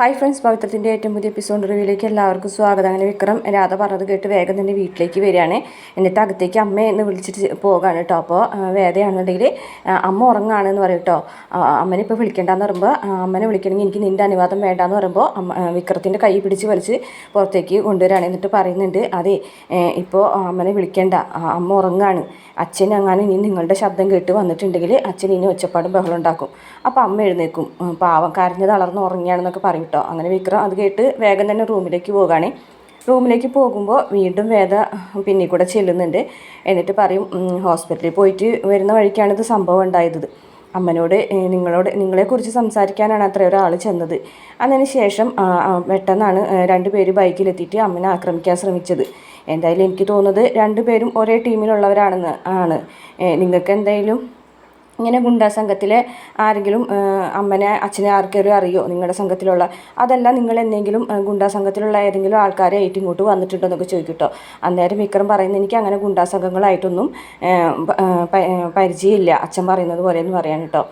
Hi friends പവിത്രത്തിന്റെ ഏറ്റവും പുതിയ episode റിവ്യൂയിലേക്ക് എല്ലാവർക്കും സ്വാഗതം. അങ്ങനെ വിക്രം രാധ പറഞ്ഞത് കേട്ട് വേഗം തന്നെ വീട്ടിലേക്ക് വരികയാണ്. എന്നിട്ട് അകത്തേക്ക് അമ്മയെ എന്ന് വിളിച്ചിട്ട് പോകാണ് കേട്ടോ. അപ്പോൾ വേദയാണെന്നുണ്ടെങ്കിൽ അമ്മ ഉറങ്ങാണെന്ന് പറയും കേട്ടോ. അമ്മനെ ഇപ്പോൾ വിളിക്കേണ്ടെന്ന് പറയുമ്പോൾ അമ്മനെ വിളിക്കണമെങ്കിൽ എനിക്ക് നിന്റെ അനുവാദം വേണ്ടാന്ന് പറയുമ്പോൾ വിക്രത്തിന്റെ കൈ പിടിച്ച് വലിച്ച് പുറത്തേക്ക് കൊണ്ടുവരികയാണ് എന്നിട്ട് പറയുന്നുണ്ട് അതെ ഇപ്പോൾ അമ്മനെ വിളിക്കേണ്ട. അമ്മ ഉറങ്ങാണ്. അച്ഛൻ അങ്ങനെ ഇനി നിങ്ങളുടെ ശബ്ദം കേട്ട് വന്നിട്ടുണ്ടെങ്കിൽ അച്ഛൻ ഇനി ഒച്ചപ്പാടും ബഹളം ഉണ്ടാക്കും. അപ്പോൾ അമ്മ എഴുന്നേക്കും പാവം കരഞ്ഞ് തളർന്ന് ഉറങ്ങിയാണെന്നൊക്കെ പറയും. കേട്ടോ. അങ്ങനെ വിക്രം അത് കേട്ട് വേഗം തന്നെ റൂമിലേക്ക് പോകുകയാണ് റൂമിലേക്ക് പോകുമ്പോൾ വീണ്ടും വേദ പിന്നിൽ കൂടെ ചെല്ലുന്നുണ്ട്. എന്നിട്ട് പറയും ഹോസ്പിറ്റലിൽ പോയിട്ട് വരുന്ന വഴിക്കാണ് ഇത് സംഭവം ഉണ്ടായത്. അമ്മനോട് നിങ്ങളോട് നിങ്ങളെക്കുറിച്ച് സംസാരിക്കാനാണ് അത്ര ഒരാൾ ചെന്നത്. അതിന് ശേഷം പെട്ടെന്നാണ് രണ്ടുപേര് ബൈക്കിലെത്തിയിട്ട് അമ്മനെ ആക്രമിക്കാൻ ശ്രമിച്ചത്. എന്തായാലും എനിക്ക് തോന്നുന്നത് രണ്ടുപേരും ഒരേ ടീമിലുള്ളവരാണെന്ന് ആണ്. നിങ്ങൾക്ക് എന്തായാലും ഇങ്ങനെ ഗുണ്ടാ സംഘത്തിലെ ആരെങ്കിലും അമ്മനെ അച്ഛനെ ആർക്കെങ്കിലും അറിയോ നിങ്ങളുടെ സംഘത്തിലുള്ള? അതല്ല നിങ്ങൾ എന്തെങ്കിലും ഗുണ്ടാ സംഘത്തിലുള്ള ഏതെങ്കിലും ആൾക്കാരെ ആയിട്ട് ഇങ്ങോട്ട് വന്നിട്ടുണ്ടോ എന്നൊക്കെ ചോദിക്കട്ടോ. അന്നേരം വിക്രം പറയുന്നത് എനിക്ക് അങ്ങനെ ഗുണ്ടാ സംഘങ്ങളായിട്ടൊന്നും പരിചയമില്ല. അച്ഛൻ പറയുന്നത് പോലെ എന്ന് പറയാൻ കേട്ടോ.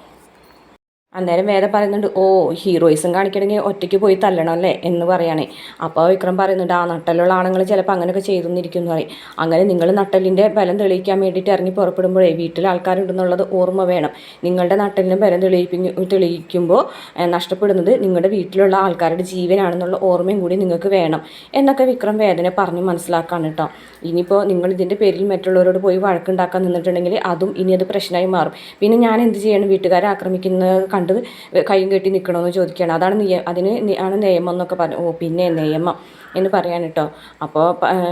അന്നേരം വേദ പറയുന്നുണ്ട് ഓ ഹീറോയിസും കാണിക്കണമെങ്കിൽ ഒറ്റയ്ക്ക് പോയി തല്ലണം അല്ലേ? എന്ന് പറയുകയാണേ അപ്പോൾ വിക്രം പറയുന്നുണ്ട് ആ നട്ടലുള്ള ആണുങ്ങൾ ചിലപ്പോൾ അങ്ങനെയൊക്കെ ചെയ്തെന്നിരിക്കും എന്ന് പറയും. അങ്ങനെ നിങ്ങൾ നട്ടലിന്റെ ബലം തെളിയിക്കാൻ വേണ്ടിയിട്ട് ഇറങ്ങി പുറപ്പെടുമ്പോഴേ വീട്ടിൽ ആൾക്കാരുണ്ടെന്നുള്ളത് ഓർമ്മ വേണം. നിങ്ങളുടെ നട്ടലിന് ബലം തെളിയിപ്പി തെളിയിക്കുമ്പോൾ നഷ്ടപ്പെടുന്നത് നിങ്ങളുടെ വീട്ടിലുള്ള ആൾക്കാരുടെ ജീവനാണെന്നുള്ള ഓർമ്മയും കൂടി നിങ്ങൾക്ക് വേണം. എന്നൊക്കെ വിക്രം വേദന പറഞ്ഞ് മനസ്സിലാക്കാണ് കേട്ടോ. ഇനിയിപ്പോൾ നിങ്ങൾ ഇതിന്റെ പേരിൽ മറ്റുള്ളവരോട് പോയി വഴക്കുണ്ടാക്കാൻ നിന്നിട്ടുണ്ടെങ്കിൽ അതും ഇനി അത് പ്രശ്നമായി മാറും. പിന്നെ ഞാൻ എന്ത് ചെയ്യണം വീട്ടുകാരെ ആക്രമിക്കുന്നത് കണ്ട് കൈയും കെട്ടി നിൽക്കണമെന്ന് ചോദിക്കുകയാണ്. അതാണ് നിയ അതിന് ആണ് നിയമം എന്നൊക്കെ പറഞ്ഞു. ഓ പിന്നെ നിയമം. എന്ന് പറയാൻ കേട്ടോ. അപ്പോൾ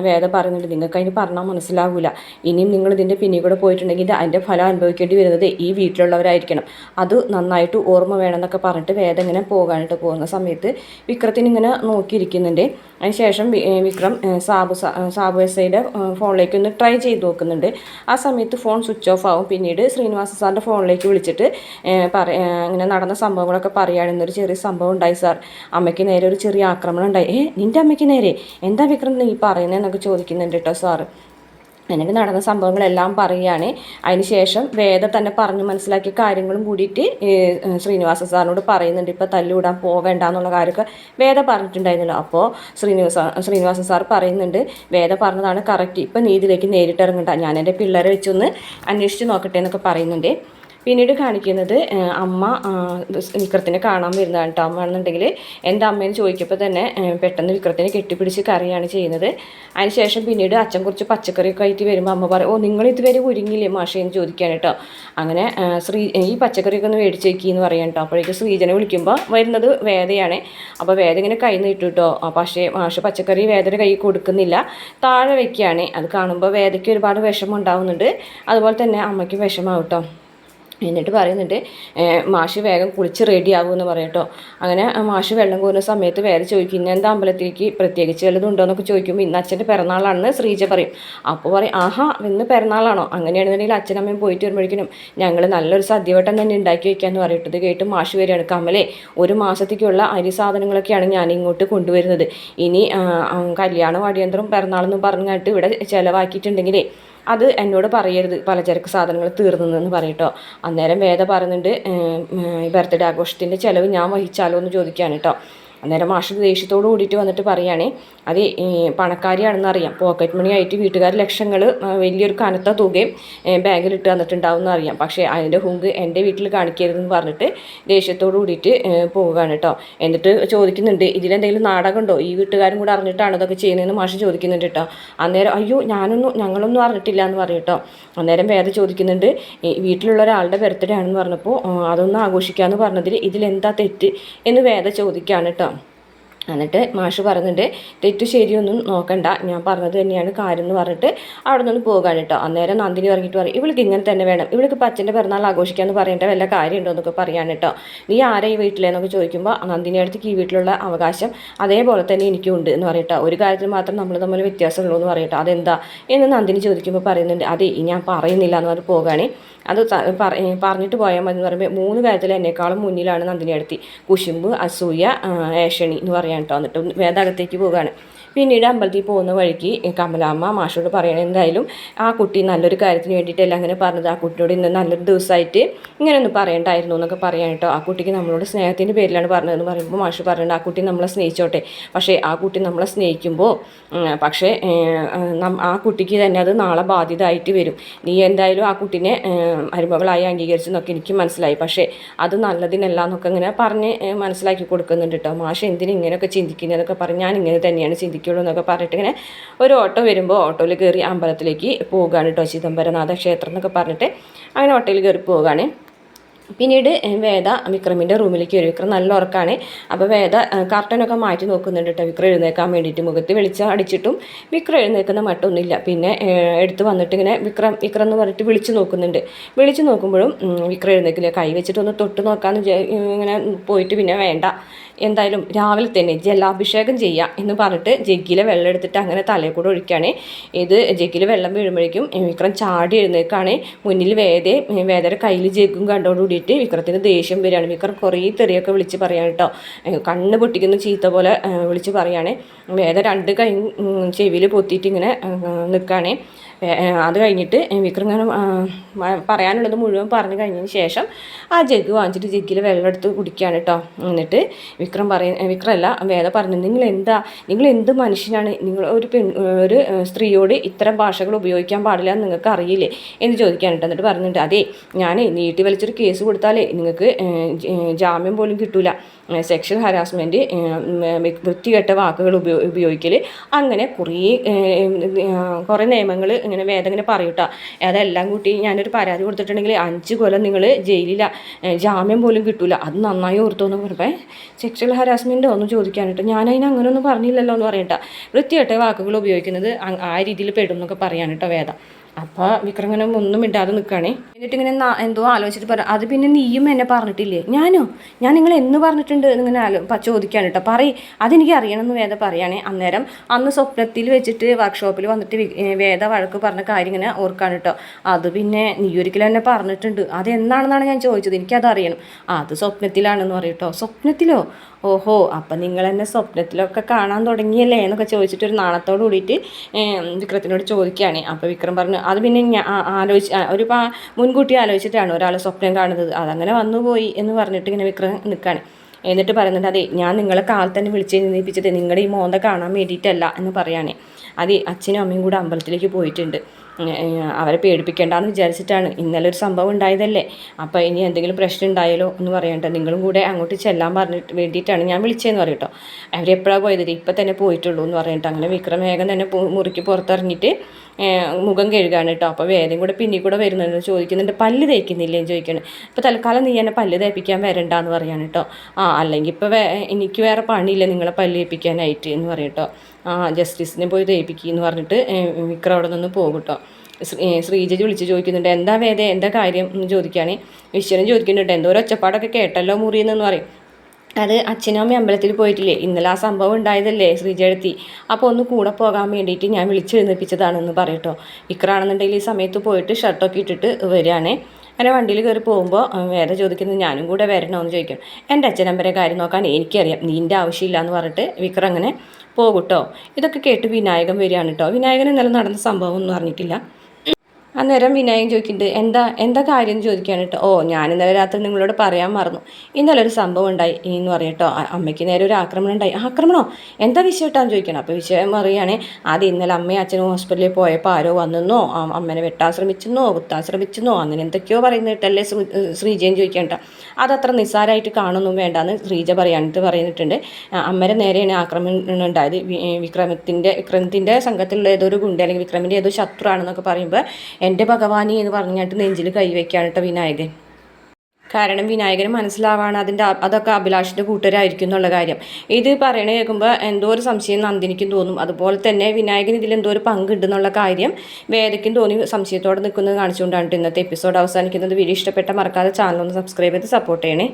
വേദ പറയുന്നുണ്ട് നിങ്ങൾക്ക് അതിന് പറഞ്ഞാൽ മനസ്സിലാവില്ല ഇനിയും നിങ്ങൾ ഇതിന്റെ പിന്നിൽ കൂടെ പോയിട്ടുണ്ടെങ്കിൽ അതിന്റെ ഫലം അനുഭവിക്കേണ്ടി വരുന്നത് ഈ വീട്ടിലുള്ളവരായിരിക്കണം. അത് നന്നായിട്ട് ഓർമ്മ വേണമെന്നൊക്കെ പറഞ്ഞിട്ട് വേദം ഇങ്ങനെ പോകാനായിട്ട് പോകുന്ന സമയത്ത് വിക്രത്തിന് ഇങ്ങനെ നോക്കിയിരിക്കുന്നുണ്ട്. അതിനുശേഷം വിക്രം സാബു സാബു എസ് ഐയുടെ ഫോണിലേക്ക് ഒന്ന് ട്രൈ ചെയ്ത് നോക്കുന്നുണ്ട്. ആ സമയത്ത് ഫോൺ സ്വിച്ച് ഓഫ് ആവും. പിന്നീട് ശ്രീനിവാസ സാറിന്റെ ഫോണിലേക്ക് വിളിച്ചിട്ട് പറ ഇങ്ങനെ നടന്ന സംഭവങ്ങളൊക്കെ പറയുകയാണെന്നൊരു ചെറിയ സംഭവം ഉണ്ടായി സാർ. അമ്മയ്ക്ക് നേരെ ഒരു ചെറിയ ആക്രമണം ഉണ്ടായി. ഏ നിന്റെ അമ്മയ്ക്ക് നേരെ എന്താ വിക്രം നീ പറയുന്നതെന്നൊക്കെ ചോദിക്കുന്നുണ്ട് കേട്ടോ സാറ്. എന്നിട്ട് നടന്ന സംഭവങ്ങളെല്ലാം പറയുകയാണ്. അതിനുശേഷം വേദ തന്നെ പറഞ്ഞു മനസ്സിലാക്കിയ കാര്യങ്ങളും കൂടിയിട്ട് ശ്രീനിവാസ സാറിനോട് പറയുന്നുണ്ട് ഇപ്പോൾ തല്ലുവിടാൻ പോവേണ്ട എന്നുള്ള കാര്യമൊക്കെ വേദ പറഞ്ഞിട്ടുണ്ടായിരുന്നല്ലോ. അപ്പോൾ ശ്രീനിവാസ ശ്രീനിവാസ സാർ പറയുന്നുണ്ട് വേദ പറഞ്ഞതാണ് കറക്റ്റ്. ഇപ്പം നീതിയിലേക്ക് നേരിട്ട് ഇറങ്ങണ്ട ഞാൻ എന്റെ പിള്ളേരെ വെച്ചൊന്ന് അന്വേഷിച്ച് നോക്കട്ടെ എന്നൊക്കെ പറയുന്നുണ്ട്. പിന്നീട് കാണിക്കുന്നത് അമ്മ വിക്രത്തിനെ കാണാൻ വരുന്നതാണ് കേട്ടോ അമ്മ ആണെന്നുണ്ടെങ്കിൽ എന്റെ അമ്മയെന്ന് ചോദിക്കുമ്പോൾ തന്നെ പെട്ടെന്ന് വിക്രത്തിനെ കെട്ടിപ്പിടിച്ച് കറിയാണ് ചെയ്യുന്നത്. അതിനുശേഷം പിന്നീട് അച്ഛൻ കുറച്ച് പച്ചക്കറിയൊക്കെ ആയിട്ട് വരുമ്പോൾ അമ്മ പറയും ഓ നിങ്ങൾ ഇതുവരെ ഒരുങ്ങില്ലേ മാഷേന്ന് ചോദിക്കാൻ കേട്ടോ അങ്ങനെ ശ്രീ ഈ പച്ചക്കറിയൊക്കെ ഒന്ന് മേടിച്ച് എന്ന് പറയാം കേട്ടോ അപ്പോഴേക്കും ശ്രീജനെ വിളിക്കുമ്പോൾ വരുന്നത് വേദയാണ് അപ്പോൾ വേദ ഇങ്ങനെ കൈ നീട്ടു കേട്ടോ പക്ഷേ മാഷ് പച്ചക്കറി വേദന കൈ കൊടുക്കുന്നില്ല. താഴെ വയ്ക്കുകയാണ് അത് കാണുമ്പോൾ വേദയ്ക്ക് ഒരുപാട് വിഷമം ഉണ്ടാവുന്നുണ്ട്. അതുപോലെ തന്നെ അമ്മയ്ക്ക് വിഷമാവും കേട്ടോ എന്നിട്ട് പറയുന്നുണ്ട് മാഷ് വേഗം കുളിച്ച് റെഡി എന്ന് പറയട്ടോ അങ്ങനെ മാഷ് വെള്ളം കോരുന്ന സമയത്ത് വേറെ ചോദിക്കും ഇന്ന് എന്താ അമ്പലത്തിലേക്ക് പ്രത്യേകിച്ച് വല്ലതും ഉണ്ടോ? എന്നൊക്കെ ചോദിക്കുമ്പോൾ ഇന്ന് അച്ഛന്റെ പിറന്നാളാണെന്ന് ശ്രീജ പറയും. അപ്പോൾ പറയും ആഹാ ഇന്ന് പിറന്നാളാണോ? അങ്ങനെയാണെന്നുണ്ടെങ്കിൽ അച്ഛനമ്മയും പോയിട്ട് വരുമ്പോഴേക്കും ഞങ്ങൾ നല്ലൊരു സദ്യവട്ടം തന്നെ ഉണ്ടാക്കി വയ്ക്കാമെന്ന് പറയട്ടത് കേട്ട് മാഷ് വരികയാണ് കമലേ ഒരു മാസത്തേക്കുള്ള അരി സാധനങ്ങളൊക്കെയാണ് ഞാൻ ഇങ്ങോട്ട് കൊണ്ടുവരുന്നത്. ഇനി കല്യാണം അടിയന്തരം പിറന്നാളെന്നും പറഞ്ഞിട്ട് ഇവിടെ ചിലവാക്കിയിട്ടുണ്ടെങ്കിലേ അത് എന്നോട് പറയരുത്. പലചരക്ക് സാധനങ്ങൾ തീർന്നെന്ന് പറയട്ടോ. അന്നേരം വേദ പറയുന്നുണ്ട് ബർത്ത്ഡേ ആഘോഷത്തിന്റെ ചിലവ് ഞാൻ വഹിച്ചാലോ എന്ന് ചോദിക്കുകയാണ് കേട്ടോ അന്നേരം മാഷ് ദേഷ്യത്തോട് കൂടിയിട്ട് വന്നിട്ട് പറയുകയാണേ അത് പണക്കാരിയാണെന്ന് അറിയാം. പോക്കറ്റ് മണി ആയിട്ട് വീട്ടുകാർ ലക്ഷങ്ങൾ വലിയൊരു കനത്ത തുകയും ബാങ്കിൽ ഇട്ട് എന്ന് അറിയാം. പക്ഷേ അതിന്റെ ഹുങ്ക് എന്റെ വീട്ടിൽ കാണിക്കരുതെന്ന് പറഞ്ഞിട്ട് ദേഷ്യത്തോട് കൂടിയിട്ട് പോവുകയാണ് കേട്ടോ എന്നിട്ട് ചോദിക്കുന്നുണ്ട് ഇതിലെന്തെങ്കിലും നാടകമുണ്ടോ? ഈ വീട്ടുകാരും കൂടെ അറിഞ്ഞിട്ടാണ് ഇതൊക്കെ ചെയ്യുന്നതെന്ന് മാഷ് ചോദിക്കുന്നുണ്ട് കേട്ടോ അന്നേരം അയ്യോ ഞാനൊന്നും ഞങ്ങളൊന്നും അറിഞ്ഞിട്ടില്ല എന്ന് പറയും കേട്ടോ അന്നേരം വേറെ ചോദിക്കുന്നുണ്ട് വീട്ടിലുള്ള ഒരാളുടെ ബർത്ത്ഡേ ആണെന്ന് പറഞ്ഞപ്പോൾ അതൊന്നും ആഘോഷിക്കാമെന്ന് പറഞ്ഞതിൽ ഇതിലെന്താ തെറ്റ്? എന്ന് വേദ ചോദിക്കുകയാണ് കേട്ടോ എന്നിട്ട് മാഷ് പറഞ്ഞിട്ട് തെറ്റു ശരിയൊന്നും നോക്കണ്ട. ഞാൻ പറഞ്ഞത് തന്നെയാണ് കാര്യം എന്ന് പറഞ്ഞിട്ട് അവിടെ നിന്ന് പോകാൻ കേട്ടോ. അന്നേരം നന്ദിനി പറഞ്ഞിട്ട് പറയും ഇവൾക്ക് ഇങ്ങനെ തന്നെ വേണം. ഇവൾക്ക് പച്ചന്റെ പിറന്നാൾ ആഘോഷിക്കാമെന്ന് പറയേണ്ട വല്ല കാര്യമുണ്ടോ എന്നൊക്കെ പറയാൻ കേട്ടോ. നീ ആരെ ഈ വീട്ടിലെന്നൊക്കെ ചോദിക്കുമ്പോൾ നന്ദിനി അടുത്തേക്ക് ഈ വീട്ടിലുള്ള അവകാശം അതേപോലെ തന്നെ എനിക്കും ഉണ്ട് എന്ന് പറയട്ടോ ഒരു കാര്യത്തിൽ മാത്രം നമ്മൾ തമ്മിൽ വ്യത്യാസമുള്ളൂ എന്ന് പറയട്ടോ അതെന്താ? എന്ന് നന്ദിനി ചോദിക്കുമ്പോൾ പറയുന്നുണ്ട് അതെ ഞാൻ പറയുന്നില്ല എന്ന് പറഞ്ഞ് പോകുകയാണെ അത് പറഞ്ഞിട്ട് പോയാൽ മതി എന്ന് പറയുമ്പോൾ മൂന്ന് കാര്യത്തിൽ എന്നെക്കാളും മുന്നിലാണ് നന്ദിനി അടുത്തി. കുശുമ്പ് അസൂയ ഏഷണി എന്ന് പറയാൻ കേട്ടോ എന്നിട്ട് വേദാകത്തേക്ക് പോവുകയാണ് പിന്നീട് അമ്പലത്തിൽ പോകുന്ന വഴിക്ക് കമലാമ്മ മാഷോട് പറയണ എന്തായാലും ആ കുട്ടി നല്ലൊരു കാര്യത്തിന് വേണ്ടിയിട്ടല്ല അങ്ങനെ പറഞ്ഞത്. ആ കുട്ടിയോട് ഇന്ന് നല്ലൊരു ദിവസമായിട്ട് ഇങ്ങനെ ഒന്ന് പറയണ്ടായിരുന്നു എന്നൊക്കെ പറയാൻ കേട്ടോ ആ കുട്ടിക്ക് നമ്മളോട് സ്നേഹത്തിന്റെ പേരിലാണ് പറഞ്ഞതെന്ന് പറയുമ്പോൾ മാഷ് പറയുന്നത് ആ കുട്ടി നമ്മളെ സ്നേഹിച്ചോട്ടെ. പക്ഷേ ആ കുട്ടി നമ്മളെ സ്നേഹിക്കുമ്പോൾ പക്ഷേ ആ കുട്ടിക്ക് തന്നെ അത് നാളെ ബാധ്യതയായിട്ട് വരും. നീ എന്തായാലും ആ കുട്ടീനെ മരുമകളായി അംഗീകരിച്ചെന്നൊക്കെ എനിക്ക് മനസ്സിലായി. പക്ഷേ അത് നല്ലതിനല്ല എന്നൊക്കെ ഇങ്ങനെ പറഞ്ഞ് മനസ്സിലാക്കി കൊടുക്കുന്നുണ്ട് കേട്ടോ മാഷ് എന്തിനും ഇങ്ങനെയൊക്കെ ചിന്തിക്കുന്നതൊക്കെ പറഞ്ഞ് ഞാൻ ഇങ്ങനെ തന്നെയാണ് ചിന്തിക്കുള്ളൂ എന്നൊക്കെ പറഞ്ഞിട്ട് ഇങ്ങനെ ഒരു ഓട്ടോ വരുമ്പോൾ ഓട്ടോയിൽ കയറി അമ്പലത്തിലേക്ക് പോവുകയാണ് കേട്ടോ ചിദംബരനാഥ ക്ഷേത്രം എന്നൊക്കെ പറഞ്ഞിട്ട്. അങ്ങനെ ഓട്ടോയിൽ കയറി പോവുകയാണ്. പിന്നീട് വേദ വിക്രമിന്റെ റൂമിലേക്ക് വരും. വിക്രം നല്ല ഉറക്കാണ്. അപ്പോൾ വേദ കർട്ടനൊക്കെ മാറ്റി നോക്കുന്നുണ്ട് കേട്ടോ വിക്രം എഴുന്നേക്കാൻ വേണ്ടിയിട്ട് മുഖത്ത് വെളിച്ചം അടിച്ചിട്ടും വിക്രം എഴുന്നേക്കുന്ന മട്ടൊന്നുമില്ല. പിന്നെ എടുത്ത് വന്നിട്ട് ഇങ്ങനെ വിക്രം വിക്രം എന്ന് പറഞ്ഞിട്ട് വിളിച്ചു നോക്കുന്നുണ്ട്. വിളിച്ചു നോക്കുമ്പോഴും വിക്രം എഴുന്നേക്കില്ല. കൈ വെച്ചിട്ടൊന്ന് തൊട്ട് നോക്കാമെന്ന് ഇങ്ങനെ പോയിട്ട് പിന്നെ വേണ്ട. എന്തായാലും രാവിലെ തന്നെ ജലാഭിഷേകം ചെയ്യാം എന്ന് പറഞ്ഞിട്ട് ജഗ്ഗിലെ വെള്ളം എടുത്തിട്ട് അങ്ങനെ തലയിൽ കൂടെ ഒഴിക്കുകയാണ് ഇത് ജഗ്ഗിൽ വെള്ളം വീഴുമ്പോഴേക്കും വിക്രം ചാടി എഴുന്നേക്കാണ്. മുന്നിൽ വേദ വേദയുടെ കയ്യിൽ ജഗ്ഗും കണ്ടോടുകൂടിയിട്ട് വിക്രത്തിന് ദേഷ്യം വരികയാണ്. വിക്രം കുറേ തെറിയൊക്കെ വിളിച്ച് പറയാണ് കേട്ടോ. കണ്ണ് പൊട്ടിക്കുന്ന ചീത്ത പോലെ വിളിച്ച് പറയുകയാണ് വേദ രണ്ട് കൈ ചെവിയിൽ പൊത്തിയിട്ട് ഇങ്ങനെ നിൽക്കുകയാണ് അത് കഴിഞ്ഞിട്ട് വിക്രം ഇങ്ങനെ പറയാനുള്ളത് മുഴുവൻ പറഞ്ഞു കഴിഞ്ഞതിന് ശേഷം ആ ജഗ് വാങ്ങിച്ചിട്ട് ജഗ്ഗിൽ വെള്ളം എടുത്ത് കുടിക്കുകയാണ് കേട്ടോ എന്നിട്ട് വിക്രം പറയ വിക്രമല്ല വേദ പറഞ്ഞു നിങ്ങൾ എന്താ നിങ്ങൾ എന്ത് മനുഷ്യനാണ്? നിങ്ങൾ ഒരു പെൺ ഒരു സ്ത്രീയോട് ഇത്തരം ഭാഷകൾ ഉപയോഗിക്കാൻ പാടില്ല എന്ന് നിങ്ങൾക്ക് അറിയില്ലേ? എന്ന് ചോദിക്കാൻ കേട്ടോ എന്നിട്ട് പറഞ്ഞിട്ടുണ്ട് അതെ ഞാൻ നീട്ടി വലിച്ചൊരു കേസ് കൊടുത്താലേ നിങ്ങൾക്ക് ജാമ്യം പോലും കിട്ടൂല. സെക്ഷൽ ഹരാസ്മെന്റ് വൃത്തികെട്ട വാക്കുകൾ ഉപയോ ഉപയോഗിക്കൽ അങ്ങനെ കുറേ കുറേ നിയമങ്ങൾ ഇങ്ങനെ വേദം ഇങ്ങനെ പറയൂട്ടോ അതെല്ലാം കൂട്ടി ഞാനൊരു പരാതി കൊടുത്തിട്ടുണ്ടെങ്കിൽ അഞ്ച് കൊല്ലം നിങ്ങൾ ജയിലില്ല ജാമ്യം പോലും കിട്ടൂല. അത് നന്നായി ഓർത്തോന്ന് പറയുമ്പോൾ സെക്ഷൽ ഹരാസ്മെന്റോ ഒന്നും ചോദിക്കാനിട്ട് ഞാനതിന് അങ്ങനെ ഒന്നും പറഞ്ഞില്ലല്ലോ എന്ന് പറയട്ടോ വൃത്തികെട്ട വാക്കുകൾ ഉപയോഗിക്കുന്നത് ആ രീതിയിൽ പെടും എന്നൊക്കെ പറയാനിട്ടോ വേദം. അപ്പോൾ വിക്രം ഇങ്ങനെ ഒന്നും ഇടാതെ നിൽക്കുകയാണേ എന്നിട്ട് ഇങ്ങനെ എന്തോ ആലോചിച്ചിട്ട് പറ അത് പിന്നെ നീയും എന്നെ പറഞ്ഞിട്ടില്ലേ? ഞാനോ? ഞാൻ നിങ്ങൾ എന്ന് പറഞ്ഞിട്ടുണ്ട് ഇങ്ങനെ ചോദിക്കാൻ കേട്ടോ പറയ് അതെനിക്ക് അറിയണമെന്ന് വേദ പറയുകയാണേ അന്നേരം അന്ന് സ്വപ്നത്തിൽ വെച്ചിട്ട് വർക്ക്ഷോപ്പിൽ വന്നിട്ട് വേദ വഴക്ക് പറഞ്ഞ കാര്യം ഇങ്ങനെ ഓർക്കാൻ കേട്ടോ അത് പിന്നെ നീ ഒരിക്കലും എന്നെ പറഞ്ഞിട്ടുണ്ട്. അത് എന്നാണെന്നാണ് ഞാൻ ചോദിച്ചത്. എനിക്കത് അറിയണം അത് സ്വപ്നത്തിലാണെന്ന് പറയും സ്വപ്നത്തിലോ? ഓഹോ അപ്പം നിങ്ങൾ എന്നെ സ്വപ്നത്തിലൊക്കെ കാണാൻ തുടങ്ങിയല്ലേ എന്നൊക്കെ ചോദിച്ചിട്ട് ഒരു നാണത്തോട് കൂടിയിട്ട് വിക്രത്തിനോട് ചോദിക്കുകയാണ്. അപ്പോൾ വിക്രം പറഞ്ഞു അത് പിന്നെ ഞാൻ ആലോചിച്ച് ഒരു മുൻകൂട്ടി ആലോചിച്ചിട്ടാണ് ഒരാൾ സ്വപ്നം കാണുന്നത്. അതങ്ങനെ വന്നു പോയി എന്ന് പറഞ്ഞിട്ട് ഇങ്ങനെ വിക്രം നിൽക്കുകയാണ് എന്നിട്ട് പറയുന്നുണ്ട് അതെ ഞാൻ നിങ്ങളെ കാൽ തന്നെ വിളിച്ച് നിന്നിപ്പിച്ചത് നിങ്ങളുടെ ഈ മോന്ത കാണാൻ വേണ്ടിയിട്ടല്ല എന്ന് പറയുകയാണ് അതെ അച്ഛനും അമ്മയും കൂടെ അമ്പലത്തിലേക്ക് പോയിട്ടുണ്ട്. അവരെ പേടിപ്പിക്കേണ്ടെന്ന് വിചാരിച്ചിട്ടാണ്. ഇന്നലെ ഒരു സംഭവം ഉണ്ടായതല്ലേ. അപ്പോൾ ഇനി എന്തെങ്കിലും പ്രശ്നം ഉണ്ടായാലോ എന്ന് പറയണ്ട. നിങ്ങളും കൂടെ അങ്ങോട്ട് ചെല്ലാൻ പറഞ്ഞിട്ട് വേണ്ടിയിട്ടാണ് ഞാൻ വിളിച്ചതെന്ന് പറയട്ടോ. അവരെപ്പോഴാണ് പോയത്? ഇപ്പം തന്നെ പോയിട്ടുള്ളൂ എന്ന് പറഞ്ഞിട്ട് അങ്ങനെ വിക്രം വേഗം തന്നെ മുറിക്ക് പുറത്തിറങ്ങിയിട്ട് മുഖം കഴുകാണ് കേട്ടോ അപ്പോൾ വേദം കൂടെ പിന്നെ കൂടെ വരുന്നുണ്ട് ചോദിക്കുന്നുണ്ട് പല്ല് തേക്കുന്നില്ലേ? ചോദിക്കണം. ഇപ്പോൾ തൽക്കാലം നീ എന്നെ പല്ല് തേപ്പിക്കാൻ വരണ്ടെന്ന് പറയാണ് കേട്ടോ ആ അല്ലെങ്കിൽ ഇപ്പോൾ എനിക്ക് വേറെ പണിയില്ല നിങ്ങളെ പല്ല് തേപ്പിക്കാനായിട്ട് എന്ന് പറയും കേട്ടോ ആ ജസ്റ്റിസിനെ പോയി തേപ്പിക്കുക എന്ന് പറഞ്ഞിട്ട് വിക്രം അവിടെ നിന്ന് പോകും കേട്ടോ ശ്രീജ വിളിച്ച് ചോദിക്കുന്നുണ്ട് എന്താ വേദ എന്താ കാര്യം? എന്ന് ചോദിക്കുകയാണെങ്കിൽ ഈശ്വരൻ ചോദിക്കുന്നുണ്ട് എന്തോ ഒരു ഒച്ചപ്പാടൊക്കെ കേട്ടല്ലോ മുറിയെന്ന് പറയും. അത് അച്ഛനും അമ്മയും അമ്പലത്തിൽ പോയിട്ടില്ലേ? ഇന്നലെ ആ സംഭവം ഉണ്ടായതല്ലേ ശ്രീജയടുത്തി അപ്പോൾ ഒന്ന് കൂടെ പോകാൻ വേണ്ടിയിട്ട് ഞാൻ വിളിച്ചെഴുന്നേപ്പിച്ചതാണെന്ന് പറയട്ടോ. ഇക്കറാണെന്നുണ്ടെങ്കിൽ ഈ സമയത്ത് പോയിട്ട് ഷർട്ടൊക്കെ ഇട്ടിട്ട് വരികയാണേ. അങ്ങനെ വണ്ടിയിൽ കയറി പോകുമ്പോൾ വേറെ ചോദിക്കുന്നത് ഞാനും കൂടെ വരണമെന്ന് ചോദിക്കും. എന്റെ അച്ഛനമ്പരെ കാര്യം നോക്കാൻ എനിക്കറിയാം. നിന്റെ ആവശ്യമില്ല എന്ന് പറഞ്ഞിട്ട് വിക്രം അങ്ങനെ പോകൂട്ടോ. ഇതൊക്കെ കേട്ട് വിനായകൻ വരികയാണ് കേട്ടോ വിനായകൻ ഇന്നലെ നടന്ന സംഭവം ഒന്നും അറിഞ്ഞിട്ടില്ല. അന്നേരം വിനായകൻ ചോദിക്കുന്നുണ്ട് എന്താ എന്താ കാര്യം? ചോദിക്കാൻ കേട്ടോ. ഓ ഞാൻ ഇന്നലെ രാത്രി നിങ്ങളോട് പറയാൻ മറന്നു. ഇന്നലെ ഒരു സംഭവം ഉണ്ടായി എന്ന് പറയട്ടോ അമ്മയ്ക്ക് നേരെ ഒരു ആക്രമണം ഉണ്ടായി. ആക്രമണോ? എന്താ വിഷയം കേട്ടാന്ന് ചോദിക്കണം അപ്പോൾ വിഷയം പറയുകയാണെങ്കിൽ അത് ഇന്നലെ അമ്മയും അച്ഛനും ഹോസ്പിറ്റലിൽ പോയപ്പോൾ ആരോ വന്നെന്നോ? അമ്മനെ വെട്ടാൻ ശ്രമിച്ചെന്നോ? കുത്താൻ ശ്രമിച്ചെന്നോ? അങ്ങനെ എന്തൊക്കെയോ പറയുന്നിട്ടല്ലേ ശ്രീജയൻ ചോദിക്കണ്ട അതത്ര നിസ്സാരമായിട്ട് കാണുന്നു വേണ്ടാന്ന് ശ്രീജ പറയാനിട്ട് പറയുന്നിട്ടുണ്ട് അമ്മരെ നേരെയാണ് ആക്രമണം ഉണ്ടായത്. വിക്രമത്തിന്റെ വിക്രമത്തിന്റെ സംഘത്തിലുള്ള ഏതോ ഒരു ഗുണ്ട അല്ലെങ്കിൽ വിക്രമിന്റെ ഏതോ ശത്രുവാണെന്നൊക്കെ പറയുമ്പോൾ എന്റെ ഭഗവാനി എന്ന് പറഞ്ഞിട്ട് നെഞ്ചിൽ കൈവയ്ക്കാണ് കേട്ടോ വിനായകൻ. കാരണം വിനായകന് മനസ്സിലാവാണ് അതിന്റെ അതൊക്കെ അഭിലാഷിന്റെ കൂട്ടരായിരിക്കും എന്നുള്ള കാര്യം. ഇത് പറയണ കേൾക്കുമ്പോൾ എന്തോ ഒരു സംശയം നന്ദിനിക്കും തോന്നും. അതുപോലെ തന്നെ വിനായകൻ ഇതിൽ എന്തോ ഒരു പങ്കുണ്ടെന്നുള്ള കാര്യം വേദയ്ക്കും തോന്നി സംശയത്തോടെ നിൽക്കുന്നത് കാണിച്ചുകൊണ്ടാണ് ഇന്നത്തെ എപ്പിസോഡ് അവസാനിക്കുന്നത്. വീഡിയോ ഇഷ്ടപ്പെട്ട മറക്കാതെ ചാനൽ ഒന്ന് സബ്സ്ക്രൈബ് ചെയ്ത് സപ്പോർട്ട് ചെയ്യണേ.